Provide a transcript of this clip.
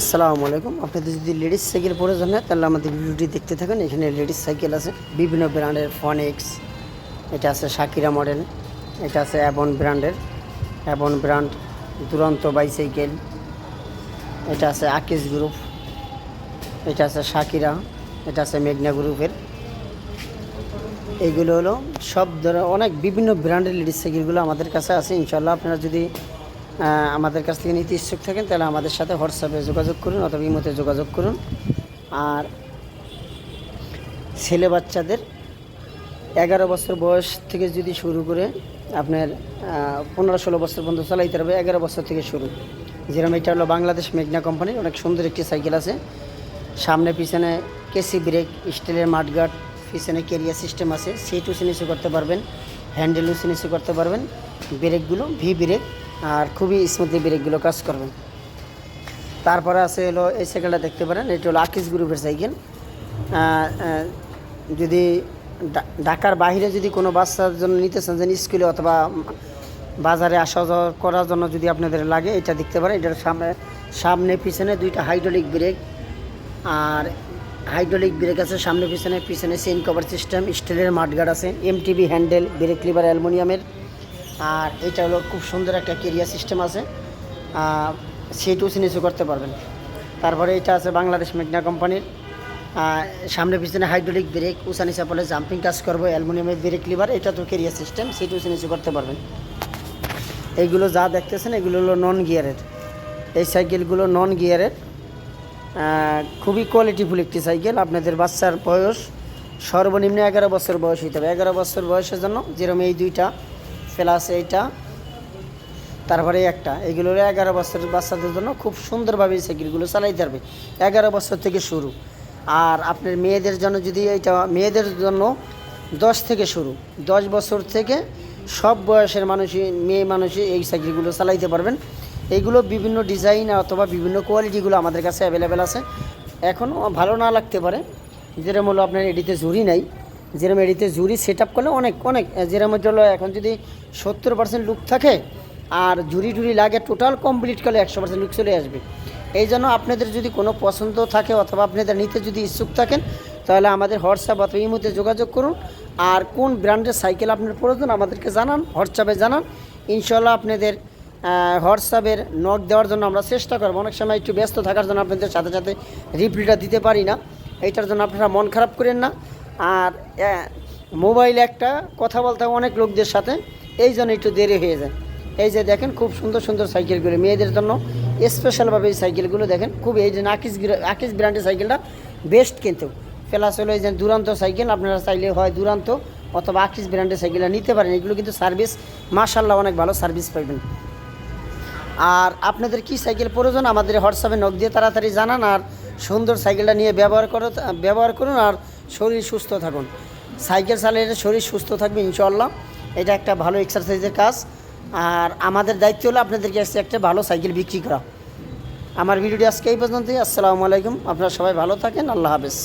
আসসালামু আলাইকুম। আপনাদের যদি লেডিস সাইকেল প্রয়োজন হয়, তাহলে আমাদের ভিডিওটি দেখতে থাকেন। এখানে লেডিস সাইকেল আছে। বিভিন্ন ব্র্যান্ডের ফনেক্স, এটা আছে শাকিরা মডেল, এটা আছে অ্যাবন ব্র্যান্ডের। অ্যাবন ব্র্যান্ড, দুরন্ত বাইসাইকেল, এটা আছে আকিস গ্রুপ, এটা আছে শাকিরা, এটা আছে মেঘনা গ্রুপের। এইগুলো হলো সব ধরনের, অনেক বিভিন্ন ব্র্যান্ডের লেডিস সাইকেলগুলো আমাদের কাছে আছে। ইনশাল্লাহ আপনারা যদি আমাদের কাছ থেকে নিতে ইচ্ছুক থাকেন, তাহলে আমাদের সাথে হোয়াটসঅ্যাপে যোগাযোগ করুন অথবা ইমোতে যোগাযোগ করুন। আর ছেলে বাচ্চাদের এগারো বছর বয়স থেকে যদি শুরু করে আপনার পনেরো ষোলো বছর পর্যন্ত চালাইতে হবে এগারো বছর থেকে শুরু। যেরকম এটা হলো বাংলাদেশ মেঘনা কোম্পানির অনেক সুন্দর একটি সাইকেল আছে। সামনে, পিছনে কেসি ব্রেক, স্টিলের মাঠগার্ড পিছনে কেরিয়ার সিস্টেম আছে। সিটও সিনিসও করতে পারবেন, হ্যান্ডেলও সিনিসও করতে পারবেন। ব্রেকগুলো ভি ব্রেক। আর খুবই স্মুথলি ব্রেকগুলো কাজ করবেন তারপরে আছে হলো এই সাইকেলটা দেখতে পারেন, এটি হলো আকিস গ্রুপের সাইকেল যদি ঢাকার বাইরে যদি কোনো বাচ্চার জন্য নিতে চান, যেন স্কুলে অথবা বাজারে আসা যাওয়া করার জন্য যদি আপনাদের লাগে, এটা দেখতে পারেন, এটার সামনে সামনে পিছনে দুইটা হাইড্রোলিক ব্রেক আর হাইড্রোলিক ব্রেক আছে, সামনে পিছনে পিছনে চেন কভার সিস্টেম স্টিলের মাঠগার্ড আছে এমটিভি হ্যান্ডেল ব্রেক লিভার অ্যালুমিনিয়ামের আর এটা হলো খুব সুন্দর একটা কেরিয়ার সিস্টেম আছে। সেটু সিনিসও করতে পারবেন। তারপরে এটা আছে বাংলাদেশ মেঘনা কোম্পানির। সামনে পিছনে হাইড্রোলিক ব্রেক উষা নিচা জাম্পিং কাজ করব, অ্যালুমিনিয়ামের ব্রেক লিভার এটা তো কেরিয়ার সিস্টেম সেটু সিনিসও করতে পারবেন। এইগুলো যা দেখতেছেন, এগুলো হলো নন গিয়ারের এই সাইকেলগুলো নন গিয়ারের খুবই কোয়ালিটিফুল একটি সাইকেল আপনাদের বাচ্চার বয়স সর্বনিম্ন এগারো বছর বয়স হইতে হবে। এগারো বছর বয়সের জন্য যেরকম এই দুইটা প্লাস এইটা। তারপরে একটা। এগুলো এগারো বছরের বাচ্চাদের জন্য খুব সুন্দরভাবে সাইকেলগুলো চালাইতে পারবে। এগারো বছর থেকে শুরু। আর আপনার মেয়েদের জন্য যদি এইটা, মেয়েদের জন্য দশ থেকে শুরু। দশ বছর থেকে সব বয়সের মানুষই, মেয়ে মানুষই এই সাইকেলগুলো চালাইতে পারবেন। এইগুলো বিভিন্ন ডিজাইন অথবা বিভিন্ন কোয়ালিটিগুলো আমাদের কাছে অ্যাভেলেবেল আছে। এখনও ভালো না লাগতে পারে। যেরকম হলো আপনার এডিতে জুরি নাই। যেরকম এডিতে জুরি সেট আপ করলে অনেক অনেক যেরকম হলো এখন যদি সত্তর পার্সেন্ট লুক থাকে আর জুরি টুরি লাগে টোটাল কমপ্লিট করলে একশো পার্সেন্ট লুক চলে আসবে। এই জন্য আপনাদের যদি কোনো পছন্দ থাকে অথবা আপনাদের নিতে যদি ইচ্ছুক থাকেন, তাহলে আমাদের হোয়াটসঅ্যাপ অথবা ইমোতে যোগাযোগ করুন। আর কোন ব্র্যান্ডের সাইকেল আপনার প্রয়োজন আমাদেরকে জানান, হোয়াটসঅ্যাপে জানান। ইনশাল্লাহ আপনাদের হোয়াটসঅ্যাপের নক দেওয়ার জন্য আমরা চেষ্টা করব। অনেক সময় একটু ব্যস্ত থাকার জন্য আপনাদের সাথে সাথে রিপ্লাইটা দিতে পারি না। এইটার জন্য আপনারা মন খারাপ করেন না। আর মোবাইল একটা কথা বলতে অনেক লোকদের সাথে, এই জন্য একটু দেরি হয়ে যায়। এই যে দেখেন, খুব সুন্দর সুন্দর সাইকেলগুলো, মেয়েদের জন্য স্পেশালভাবে এই সাইকেলগুলো দেখেন খুব এই যে আকিস আকিস ব্র্যান্ডের সাইকেলটা বেস্ট কিন্তু। প্লাস হলো এই যে দুরান্ত সাইকেল, আপনারা চাইলে হয় দুরান্ত অথবা আকিস ব্র্যান্ডের সাইকেলটা নিতে পারেন, এগুলো কিন্তু সার্ভিস মাশাল্লাহ অনেক ভালো সার্ভিস পাইবেন। আর আপনাদের কি সাইকেল প্রয়োজন, আমাদের হোয়াটসঅ্যাপে নখ দিয়ে তাড়াতাড়ি জানান আর সুন্দর সাইকেলটা নিয়ে ব্যবহার করো, ব্যবহার করুন আর শরীর সুস্থ থাকুন। সাইকেল চালিয়ে শরীর সুস্থ থাকবে ইনশাল্লাহ এটা একটা ভালো এক্সারসাইজের কাজ। আর আমাদের দায়িত্ব হলো আপনাদেরকে কাছে একটা ভালো সাইকেল বিক্রি করা। আমার ভিডিওটি আজকে এই পর্যন্তই। আসসালামু আলাইকুম। আপনারা সবাই ভালো থাকেন। আল্লাহ হাফেজ।